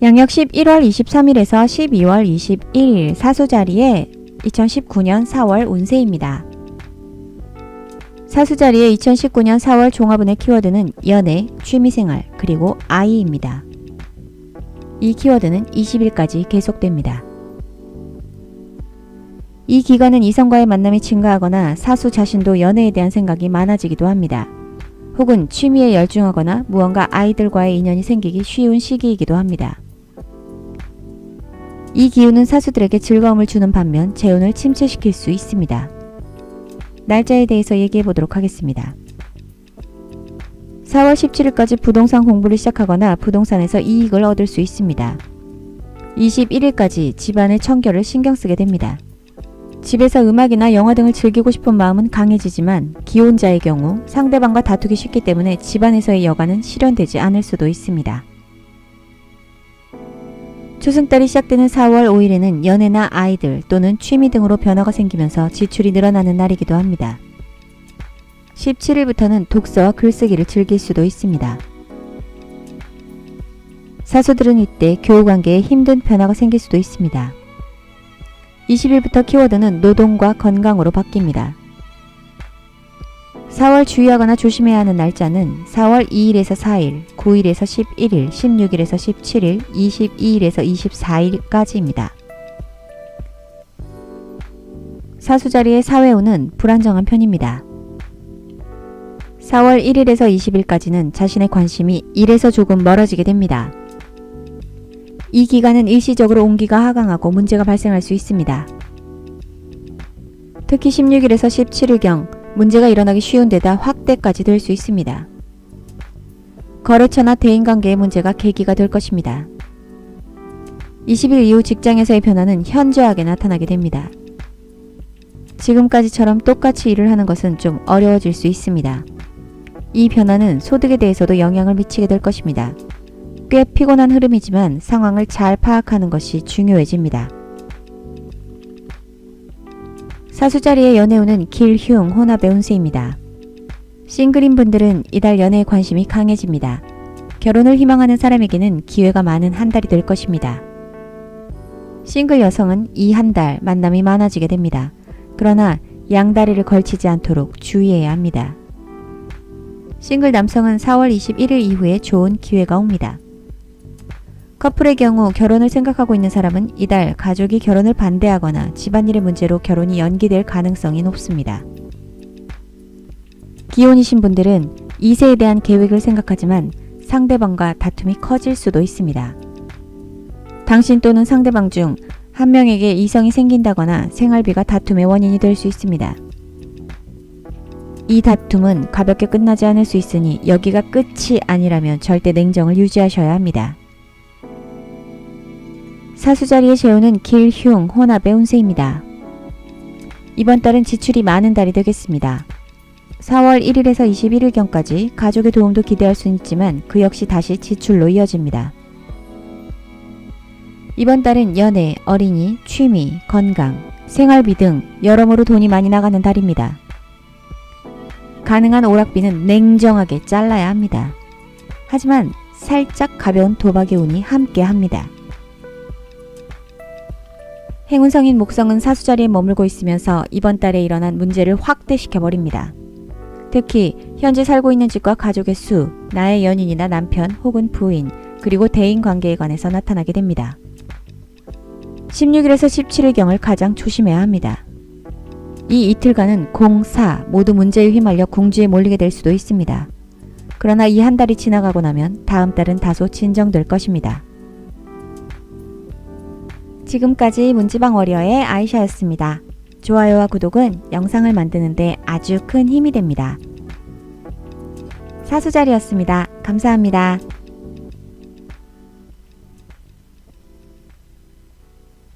양력 11월 23일에서 12월 21일 사수자리에 2019년 4월 운세입니다. 사수자리의 2019년 4월 종합운의 키워드는 연애, 취미생활, 그리고 아이입니다. 이 키워드는 20일까지 계속됩니다. 이 기간은 이성과의 만남이 증가하거나 사수 자신도 연애에 대한 생각이 많아지기도 합니다. 혹은 취미에 열중하거나 무언가 아이들과의 인연이 생기기 쉬운 시기이기도 합니다. 이 기운은 사수들에게 즐거움을 주는 반면 재운을 침체시킬 수 있습니다. 날짜에 대해서 얘기해 보도록 하겠습니다. 4월 17일까지 부동산 공부를 시작하거나 부동산에서 이익을 얻을 수 있습니다. 21일까지 집안의 청결을 신경 쓰게 됩니다. 집에서 음악이나 영화 등을 즐기고 싶은 마음은 강해지지만 기혼자의 경우 상대방과 다투기 쉽기 때문에 집안에서의 여가는 실현되지 않을 수도 있습니다. 초승달이 시작되는 4월 5일에는 연애나 아이들 또는 취미 등으로 변화가 생기면서 지출이 늘어나는 날이기도 합니다. 17일부터는 독서와 글쓰기를 즐길 수도 있습니다. 사수들은 이때 교우 관계에 힘든 변화가 생길 수도 있습니다. 20일부터 키워드는 노동과 건강으로 바뀝니다. 4월 주의하거나 조심해야 하는 날짜는 4월 2일에서 4일, 9일에서 11일, 16일에서 17일, 22일에서 24일까지입니다. 사수자리의 사회운은 불안정한 편입니다. 4월 1일에서 20일까지는 자신의 관심이 일에서 조금 멀어지게 됩니다. 이 기간은 일시적으로 온기가 하강하고 문제가 발생할 수 있습니다. 특히 16일에서 17일경 문제가 일어나기 쉬운 데다 확대까지 될 수 있습니다. 거래처나 대인관계의 문제가 계기가 될 것입니다. 20일 이후 직장에서의 변화는 현저하게 나타나게 됩니다. 지금까지처럼 똑같이 일을 하는 것은 좀 어려워질 수 있습니다. 이 변화는 소득에 대해서도 영향을 미치게 될 것입니다. 꽤 피곤한 흐름이지만 상황을 잘 파악하는 것이 중요해집니다. 사수자리의 연애운은 길흉 혼합의 운세입니다. 싱글인 분들은 이달 연애에 관심이 강해집니다. 결혼을 희망하는 사람에게는 기회가 많은 한 달이 될 것입니다. 싱글 여성은 이 한 달 만남이 많아지게 됩니다. 그러나 양다리를 걸치지 않도록 주의해야 합니다. 싱글 남성은 4월 21일 이후에 좋은 기회가 옵니다. 커플의 경우 결혼을 생각하고 있는 사람은 이달 가족이 결혼을 반대하거나 집안일의 문제로 결혼이 연기될 가능성이 높습니다. 기혼이신 분들은 2세에 대한 계획을 생각하지만 상대방과 다툼이 커질 수도 있습니다. 당신 또는 상대방 중 한 명에게 이성이 생긴다거나 생활비가 다툼의 원인이 될 수 있습니다. 이 다툼은 가볍게 끝나지 않을 수 있으니 여기가 끝이 아니라면 절대 냉정을 유지하셔야 합니다. 사수자리의 재우는 길흉 혼합의 운세입니다. 이번 달은 지출이 많은 달이 되겠습니다. 4월 1일에서 21일경까지 가족의 도움도 기대할 수 있지만 그 역시 다시 지출로 이어집니다. 이번 달은 연애, 어린이, 취미, 건강, 생활비 등 여러모로 돈이 많이 나가는 달입니다. 가능한 오락비는 냉정하게 잘라야 합니다. 하지만 살짝 가벼운 도박의 운이 함께 합니다. 행운성인 목성은 사수자리에 머물고 있으면서 이번 달에 일어난 문제를 확대시켜 버립니다. 특히 현재 살고 있는 집과 가족의 수, 나의 연인이나 남편 혹은 부인, 그리고 대인 관계에 관해서 나타나게 됩니다. 16일에서 17일경을 가장 조심해야 합니다. 이 이틀간은 공, 사 모두 문제에 휘말려 궁지에 몰리게 될 수도 있습니다. 그러나 이 한 달이 지나가고 나면 다음 달은 다소 진정될 것입니다. 지금까지 문지방 워리어의 아이샤였습니다. 좋아요와 구독은 영상을 만드는데 아주 큰 힘이 됩니다. 사수자리였습니다. 감사합니다.